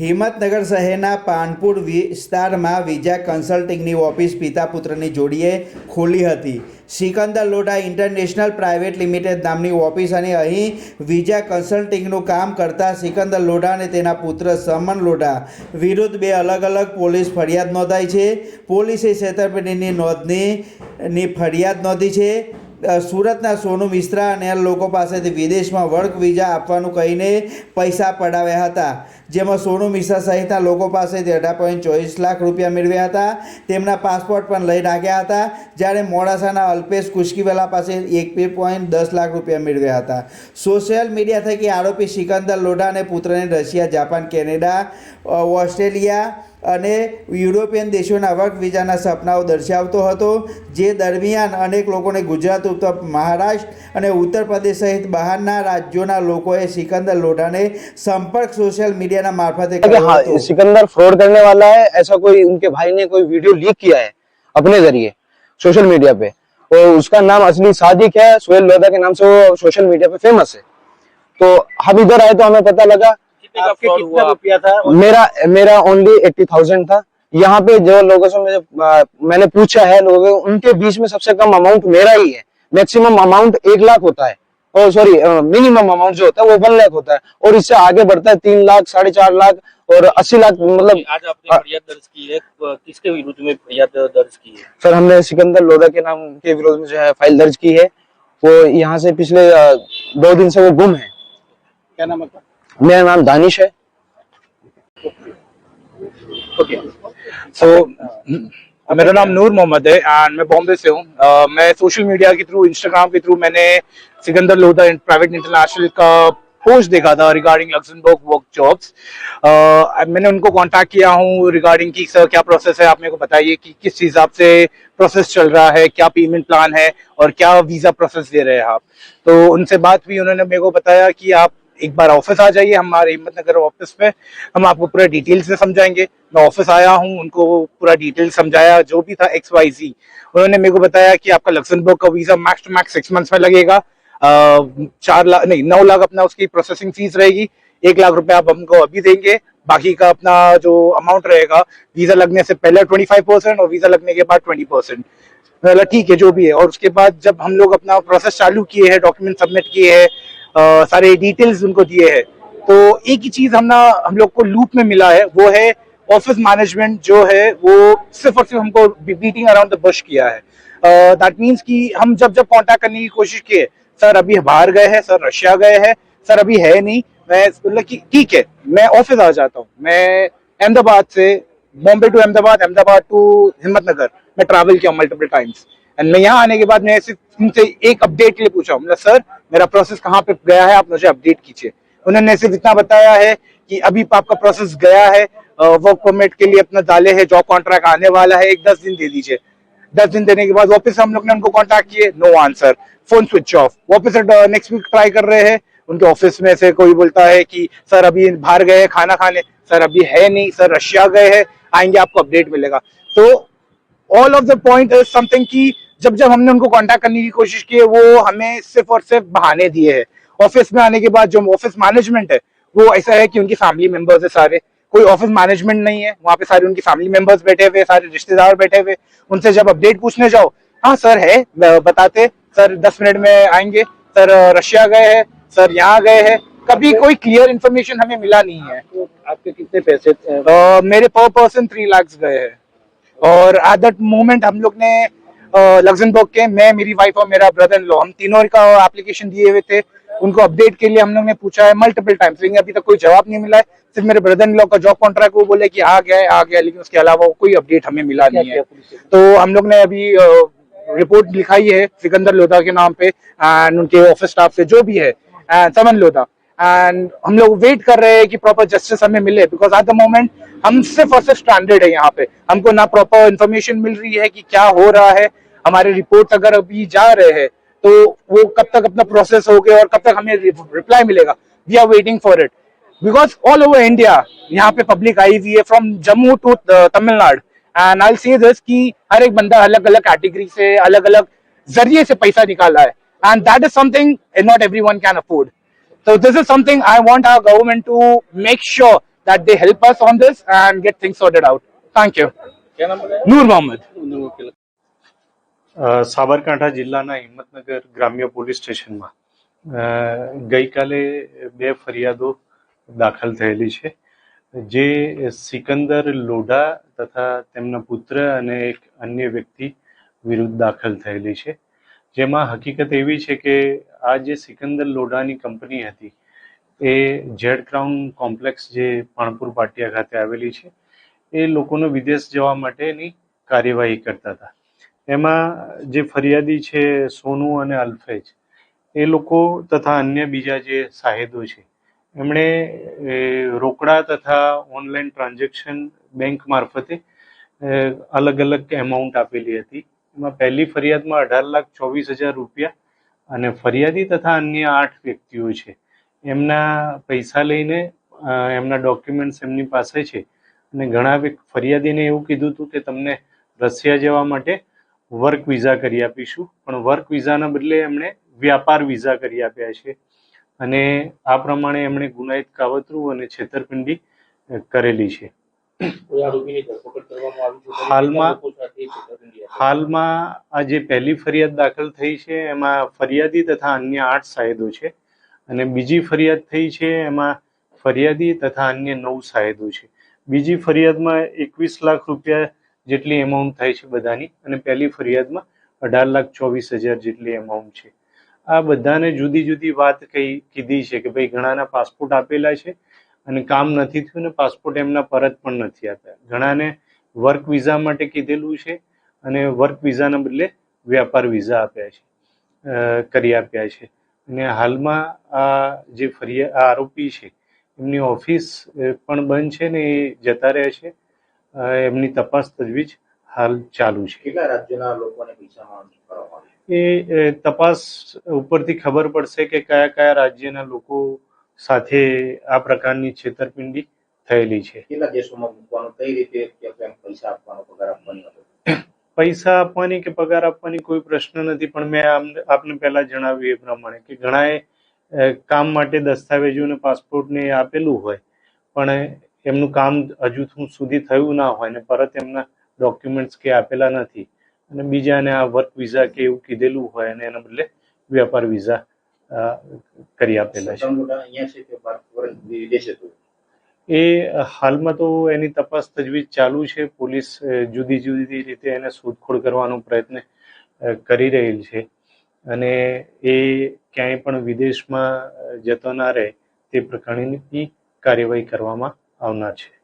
હિંમતનગર શહેરના પાનપુર વિસ્તારમાં વિજા કન્સલ્ટિંગની ઓફિસ પિતા પુત્રની જોડીએ ખોલી હતી. Sikandar Lodha international private limited નામની ઓફિસ અને અહીં વિજા કન્સલ્ટિંગનું કામ કરતા સિકંદર લોઢા અને તેના પુત્ર સમન લોઢા વિરુદ્ધ બે અલગ અલગ પોલીસ ફરિયાદ નોંધાઈ છે. પોલીસે છેતરપિંડીની નોંધની ફરિયાદ નોંધી છે. સુરતના સોનુ મિશ્રા અને લોકો પાસેથી વિદેશમાં વર્ક વિઝા આપવાનું કહીને પૈસા પડાવ્યા હતા. જેમાં સોનુ મિશ્રા સહિતના લોકો પાસેથી અઢાર પોઈન્ટ ચોવીસ લાખ રૂપિયા મેળવ્યા હતા. તેમના પાસપોર્ટ પણ લઈ નાખ્યા હતા. જ્યારે મોડાસાના અલ્પેશ કુશ્કીવાલા પાસે એક બે પોઈન્ટ દસ લાખ રૂપિયા મેળવ્યા હતા. સોશિયલ મીડિયા થકી આરોપી સિકંદર લોઢા અને પુત્રને રશિયા, જાપાન, કેનેડા ઓસ્ટ્રેલિયા અને યુરોપિયન દેશોના વર્ક વિઝાના સપનાઓ દર્શાવતો હતો જે દરમિયાન અનેક લોકોને ગુજરાત ઉત્તર મહારાષ્ટ્ર અને ઉત્તર પ્રદેશ સહિત બહારના રાજ્યોના લોકોએ સિકંદર લોઢાને સંપર્ક સોશિયલ મીડિયાના મારફતે कि કર્યો हाँ હતો सिकंदर फ्रॉड करने वाला है ऐसा कोई उनके भाई ने कोई वीडियो लीक किया है अपने जरिए सोशल मीडिया पे और उसका नाम असली सादिक है सोहेल लोधा के नाम से वो सोशल मीडिया पे फेमस है तो हम इधर आए तो हमें पता लगा कितने का फ्रॉड हुआ? रुपया था? मेरा मेरा ओनली एट्टी थाउज़ेंड था। यहाँ पे जो लोगों से मुझे आ, मैंने पूछा है लोगों को उनके बीच में सबसे कम अमाउंट मेरा ही है। मैक्सिमम अमाउंट एक लाख होता है। और सॉरी मिनिमम अमाउंट जो होता है वो वन लाख होता है। और इससे आगे बढ़ता है तीन लाख साढ़े चार लाख और अस्सी लाख मतलब आज आपने फरियाद दर्ज की है। किसके विरुद्ध में फरियाद दर्ज की है? सर हमने सिकंदर लोधा के नाम के विरोध में जो है फ़ाइल दर्ज की है। वो यहाँ से पिछले दो दिन से वो गुम है। क्या नाम आपका? मेरा नाम दानिश है। सो मेरा नाम नूर मोहम्मद है एंड मैं बॉम्बे से हूँ। अ, मैं सोशल मीडिया के थ्रू इंस्टाग्राम के थ्रू मैंने सिकंदर लोधा प्राइवेट इंटरनेशनल का पोस्ट देखा था रिगार्डिंग लक्समबर्ग वर्क जॉब्स मैंने उनको कांटेक्ट किया हूँ रिगार्डिंग की सर क्या प्रोसेस है? आप मेरे को बताइए कि किस हिसाब से प्रोसेस चल रहा है? क्या पेमेंट प्लान है? और क्या वीज़ा प्रोसेस दे रहे हैं आप? तो उनसे बात हुई उन्होंने मेरे को बताया कि आप एक बार ऑफ़िस आ जाइए हमारे हिम्मतनगर ऑफ़िस में हम आपको पूरा डिटेल से समझाएँगे। मैं ऑफ़िस आया हूँ, उनको पूरा डिटेल समझाया, जो भी था एक्स वाई जी उन्होंने मेरे को बताया कि आपका लक्समबर्ग का visa max to max six months में लगेगा। चार लाख नहीं, नौ लाख अपना उसकी प्रोसेसिंग फ़ीस रहेगी। एक लाख रुपए आप हमको अभी देंगे। बाकी का अपना जो अमाउंट रहेगा वीज़ा लगने से पहले ट्वेंटी फाइव परसेंट और वीज़ा लगने के बाद ट्वेंटी परसेंट बोला ठीक है, जो भी है। और उसके बाद जब हम लोग अपना प्रोसेस चालू किए हैं डॉक्यूमेंट सबमिट किए हैं अ, सारे डिटेल्स उनको दिए हैं। तो एक ही चीज़ हम ना हम लोग को लूप में मिला है वो है ऑफ़िस मैनेजमेंट जो है वो सिर्फ़ और सिर्फ़ हमको बीटिंग अराउंड द बुश किया है। दैट मीन्स कि हम जब जब कांटेक्ट करने की कोशिश किए सर अभी बाहर गए हैं सर रशिया गए हैं सर अभी है नहीं। मैं बोला कि ठीक है मैं ऑफ़िस आ जाता हूँ। मैं अहमदाबाद से बॉम्बे टू अहमदाबाद अहमदाबाद टू हिम्मतनगर मैं ट्रैवल किया मल्टीपल टाइम्स एंड मैं यहाँ आने के बाद मैं सिर्फ़ उनसे एक अपडेट के लिए पूछा। मतलब सर मेरा प्रोसेस कहाँ पे गया है, आप मुझे अपडेट कीजिए। उन्होंने सिर्फ़ इतना बताया है कि अभी आपका प्रोसेस गया है वर्क परमिट के लिए अपना डाले है जॉब कॉन्ट्रैक्ट आने वाला है, एक दस दिन दे दीजिए। दस दिन देने के बाद वापस हम लोग ने उनको कांटेक्ट किए no answer phone switch off वापस नेक्स्ट वीक ट्राई कर रहे हैं। उनके ऑफ़िस में से कोई बोलता है कि, सर, अभी बाहर गए हैं खाना खाने। सर, अभी है नहीं। सर, रशिया गए हैं। आएँगे, आपको अपडेट मिलेगा। तो all of the point is something कि जब जब हमने उनको कांटेक्ट करने की कोशिश की है वो हमें सिर्फ़ और सिर्फ़ बहाने दिए हैं। ऑफ़िस में आने के बाद जो ऑफ़िस मैनेजमेंट है वो ऐसा है कि उनकी फैमिली मेंबर्स है सारे। कोई ऑफ़िस मैनेजमेंट नहीं है वहाँ पे सारे उनकी फैमिली मेंबर्स बैठे हुए सारे रिश्तेदार बैठे हुए उनसे जब अपडेट पूछने जाओ हाँ सर है बताते सर दस मिनट में आएँगे सर रशिया गए हैं सर यहाँ गए हैं। कभी कोई क्लियर इन्फॉर्मेशन हमें मिला नहीं है। आपके कितने पैसे? मेरे पर पर्सन थ्री लाख गए हैं। और एट दैट मोमेंट हम लोग ने लग्जमबर्ग के मैं मेरी वाइफ और मेरा ब्रदर इन लॉ हम तीनों का एप्लीकेशन दिए हुए थे। उनको अपडेट के लिए हम लोग ने पूछा है मल्टीपल टाइम्स लेकिन अभी तक कोई जवाब नहीं मिला है। सिर्फ़ मेरे ब्रदर इन लॉ का जॉब कॉन्ट्रैक्ट वो बोले कि आ गया है आ गया लेकिन उसके अलावा कोई अपडेट हमें मिला नहीं है? तो हम लोग ने अभी रिपोर्ट लिखाई है सिकंदर लोधा के नाम पे एंड उनके ऑफ़िस स्टाफ से जो भी है समन लोधा एंड हम लोग वेट कर रहे हैं कि प्रॉपर जस्टिस हमें मिले बिकॉज़ एट द मोमेंट हम सिर्फ़ और सिर्फ़ स्टैंडर्ड है यहाँ पे। हमको ना प्रॉपर इन्फॉर्मेशन मिल रही है कि क्या हो रहा है हमारे रिपोर्ट अगर अभी जा रहे हैं तो वो कब तक अपना प्रोसेस हो गया और कब तक हमें रिप्लाई मिलेगा? We are waiting for it because all over India यहाँ पे पब्लिक आई हुई है from Jammu to Tamil Nadu and I say this कि हर एक बंदा अलग अलग कैटेगरी से अलग अलग ज़रिए से पैसा निकाला है। And that is something not every one can afford So this is something I want our government to make sure that they help us on this and get things sorted out. Thank you. क्या नाम बताया Noor Mohammed. Sabarkantha જિલ્લાના હિંમતનગર ગ્રામ્ય police સ્ટેશનમાં. ગઈકાલે બે ફરિયાદો દાખલ થયેલી છે. જે સિકંદર લોઢા તથા તેમના પુત્ર અને એક અન્ય વ્યક્તિ વિરુદ્ધ દાખલ થયેલી છે. જેમાં હકીકત એવી છે કે આ જે સિકંદર લોઢાની કંપની હતી, એ ઝેડ ક્રાઉન કોમ્પ્લેક્સ જે પાણપુર પાટિયા ખાતે આવેલી છે, એ લોકોનો વિદેશ જવા માટેની કાર્યવાહી કરતા હતા. એમાં જે ફરિયાદી છે સોનુ અને અલ્ફેજ, એ લોકો તથા અન્ય બીજા જે સાહેદો છે, એમણે રોકડા તથા ઓનલાઈન ટ્રાન્ઝેક્શન બેંક મારફતે અલગ અલગ એમાઉન્ટ આપેલી હતી. એમાં પહેલી ફરિયાદમાં અઢાર લાખ ચોવીસ હજાર રૂપિયા અને ફરિયાદી તથા અન્ય આઠ વ્યક્તિઓ છે. એમના પૈસા લઈને એમના ડોક્યુમેન્ટ્સ એમની પાસે છે. અને ઘણા ફરિયાદીને એવું કીધું હતું કે તમને રશિયા જવા માટે વર્ક વિઝા કરી આપીશું. પણ વર્ક વિઝાના બદલે એમણે વ્યાપાર વિઝા કરી આપ્યા છે. અને આ પ્રમાણે એમણે ગુનાહિત કાવતરું અને છેતરપિંડી કરેલી છે. હાલમાં-. હાલમાં આ જે પહેલી ફરિયાદ દાખલ થઈ છે એમાં ફરિયાદી તથા અન્ય આઠ સાહેદો છે. અને બીજી ફરિયાદ થઈ છે એમાં ફરિયાદી તથા અન્ય નવ સાહેદો છે. બીજી ફરિયાદમાં એકવીસ લાખ રૂપિયા જેટલી એમાઉન્ટ થાય છે બધાની અને પહેલી ફરિયાદમાં અઢાર લાખ ચોવીસ હજાર જેટલી એમાઉન્ટ છે. આ બધાને જુદી જુદી વાત કઈ કીધી છે કે ભાઈ ઘણાના પાસપોર્ટ આપેલા છે અને કામ નથી થયું ને પાસપોર્ટ એમના પરત પણ નથી આપ્યા ઘણાને વર્ક વિઝા માટે કીધેલું છે અને વર્ક વિઝાના બદલે વ્યાપાર વિઝા આપ્યા છે કરી આપ્યા છે. અને હાલમાં આ જે ફરિયાદ આરોપી છે, એમની ઓફિસ પણ બંધ છે ને એ જતા રહે છે. એમની તપાસ તજવીજ હાલ ચાલુ છે. કેટલા રાજ્યના લોકોને એ તપાસ ઉપરથી ખબર પડશે કે કયા કયા રાજ્યના લોકો સાથે આ પ્રકારની છેતરપિંડી થયેલી છે. કેટલા દેશોમાં મૂકવાનું કઈ રીતે પૈસા આપવાનો પગાર આપવાની હતો? પૈસા આપવાની કે પગાર આપવાની કોઈ પ્રશ્ન નથી પણ મેં આપને પહેલા જણાવ્યું એ પ્રમાણે કે ઘણાએ કામ માટે દસ્તાવેજો અને પાસપોર્ટને આપેલું હોય પણ એમનું કામ હજુ સુધી થયું ના હોય ને પરત એમના ડોક્યુમેન્ટ્સ કે આપેલા નથી. અને બીજાને આ વર્ક વિઝા કે એવું કીધેલું હોય અને એના બદલે વ્યાપાર વિઝા કરી આપેલા છે. એ હાલમાં તો એની તપાસ તજવીજ ચાલુ છે. પોલીસ જુદી જુદી રીતે એને શોધખોળ કરવાનો પ્રયત્ન કરી રહેલ છે. અને એ ક્યાંય પણ વિદેશમાં જતો ના રહે તે પ્રકારની કાર્યવાહી કરવામાં ao Nath.